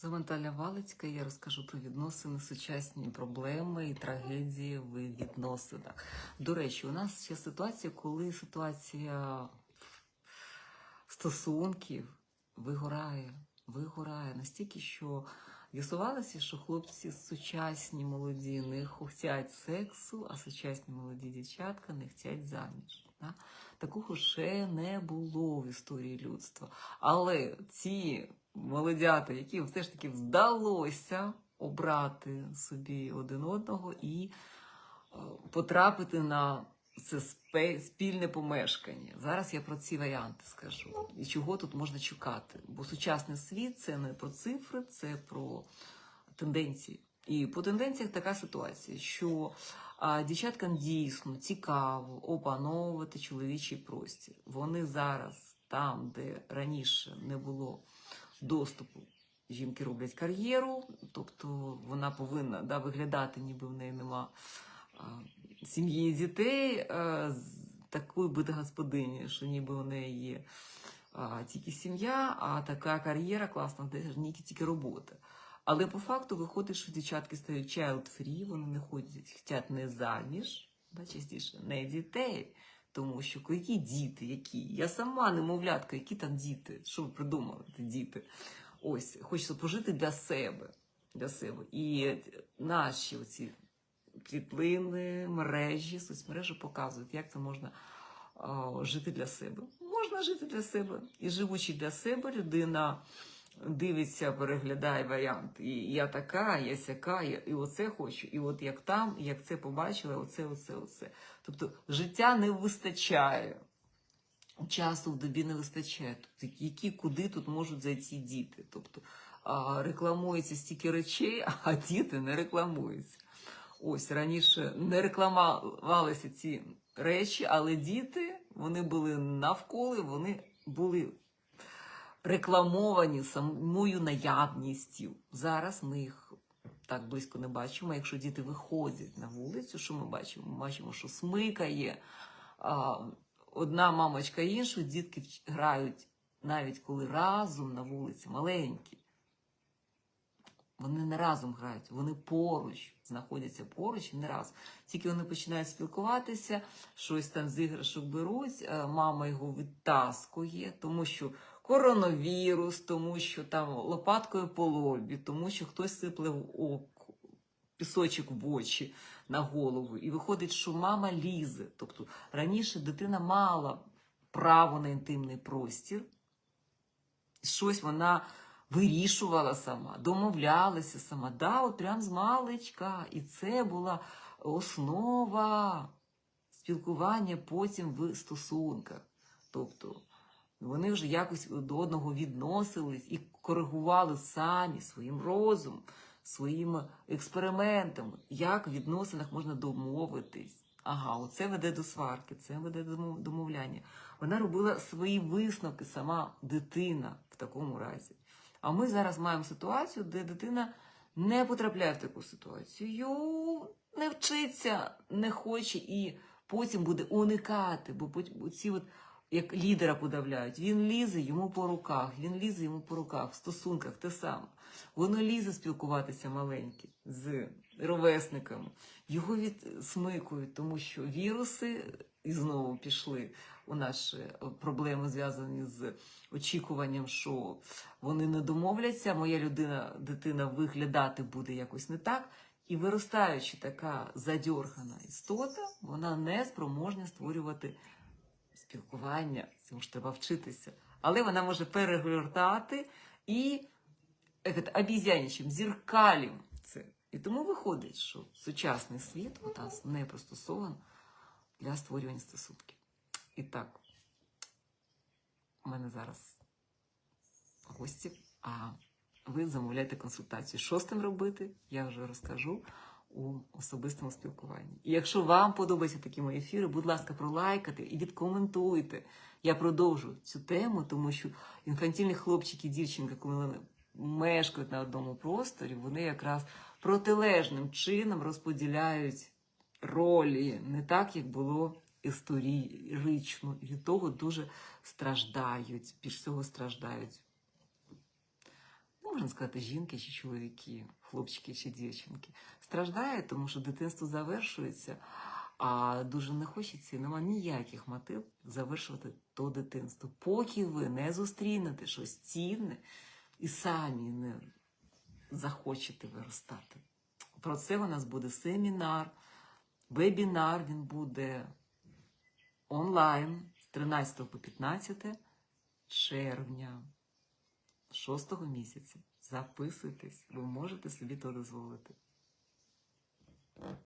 Звати Наталя Валицька, я розкажу про відносини, сучасні проблеми і трагедії в відносинах. До речі, у нас ще ситуація, коли ситуація стосунків вигорає, вигорає настільки, що з'ясувалося, що хлопці сучасні молоді не хочуть сексу, а сучасні молоді дівчатка не хочуть заміж. Такого ще не було в історії людства. Але ці молодята, яким все ж таки вдалося обрати собі один одного і е, потрапити на це спільне помешкання. Зараз я про ці варіанти скажу. І чого тут можна чекати? Бо сучасний світ це не про цифри, це про тенденції. І по тенденціях така ситуація, що а, дівчаткам дійсно цікаво опановувати чоловічий простір. Вони зараз там, де раніше не було доступу. Жінки роблять кар'єру, тобто вона повинна да, виглядати, ніби в неї нема сім'ї дітей, а, такою бути господині, що ніби у неї є а, тільки сім'я, а така кар'єра класна, де ніки тільки робота. Але по факту виходить, що дівчатки стають child-free, вони не ходять, хочуть не заміж, да, частіше, не дітей. Тому що які діти, які? Я сама немовлятка, які там діти? Що ви придумали, діти? Ось, хочеться пожити для себе. Для себе. І наші оці світлини, мережі, соцмережі показують, як це можна а, жити для себе. Можна жити для себе. І живучи для себе, людина дивиться, переглядає варіант. І я така, я сяка, я, і оце хочу, і от як там, як це побачила, оце, оце, оце. Тобто життя не вистачає. Часу в добі не вистачає. Тобто, які куди тут можуть зайти діти? Тобто рекламується стільки речей, а діти не рекламуються. Ось раніше не рекламувалися ці речі, але діти вони були навколо, вони були рекламовані самою наявністю. Зараз ми їх так близько не бачимо. Якщо діти виходять на вулицю, що ми бачимо? Ми бачимо, що смикає одна мамочка іншу, дітки грають навіть коли разом на вулиці, маленькі. Вони не разом грають, вони поруч знаходяться поруч і не разом. Тільки вони починають спілкуватися, щось там з іграшок беруть, е, мама його відтаскує, тому що коронавірус, тому що там лопаткою по лобі, тому що хтось сипле в око, пісочок в очі на голову. І виходить, що мама лізе. Тобто раніше дитина мала право на інтимний простір, щось вона вирішувала сама, домовлялася сама. Да, от прям з маличка. І це була основа спілкування потім в стосунках. Тобто вони вже якось до одного відносились і коригували самі своїм розумом, своїми експериментами, як в відносинах можна домовитись. Ага, оце веде до сварки, це веде до домовляння. Вона робила свої висновки, сама дитина в такому разі. А ми зараз маємо ситуацію, де дитина не потрапляє в таку ситуацію, не вчиться, не хоче і потім буде уникати, бо ці от як лідера подавляють. Він лізе йому по руках, він лізе йому по руках, в стосунках те саме. Воно лізе спілкуватися маленьке з ровесниками. Його відсмикують, тому що віруси і знову пішли у наші е, проблеми, зв'язані з очікуванням, що вони не домовляться, моя людина, дитина виглядати буде якось не так. І виростаючи така задьоргана істота, вона не спроможна створювати спілкування, цьому ж треба вчитися. Але вона може перегортати і обізянічим, зеркалім це. І тому виходить, що сучасний світ у нас не пристосований для створювання стосунків. І так, у мене зараз гості, а ви замовляєте консультацію. Що з тим робити, я вже розкажу у особистому спілкуванні. І якщо вам подобаються такі мої ефіри, будь ласка, пролайкайте і відкоментуйте. Я продовжу цю тему, тому що інфантільні хлопчики і дівчинки, коли вони мешкають на одному просторі, вони якраз протилежним чином розподіляють ролі, не так, як було історично. І від того дуже страждають, більш всього страждають. Можна сказати, жінки чи чоловіки, хлопчики чи дівчинки, страждає, тому що дитинство завершується, а дуже не хочеться, і нема ніяких мотив завершувати то дитинство. Поки ви не зустрінете щось цінне і самі не захочете виростати. Про це у нас буде семінар, вебінар, він буде онлайн з 13 по 15 червня, 6 місяця. Записуйтесь, ви можете собі то дозволити.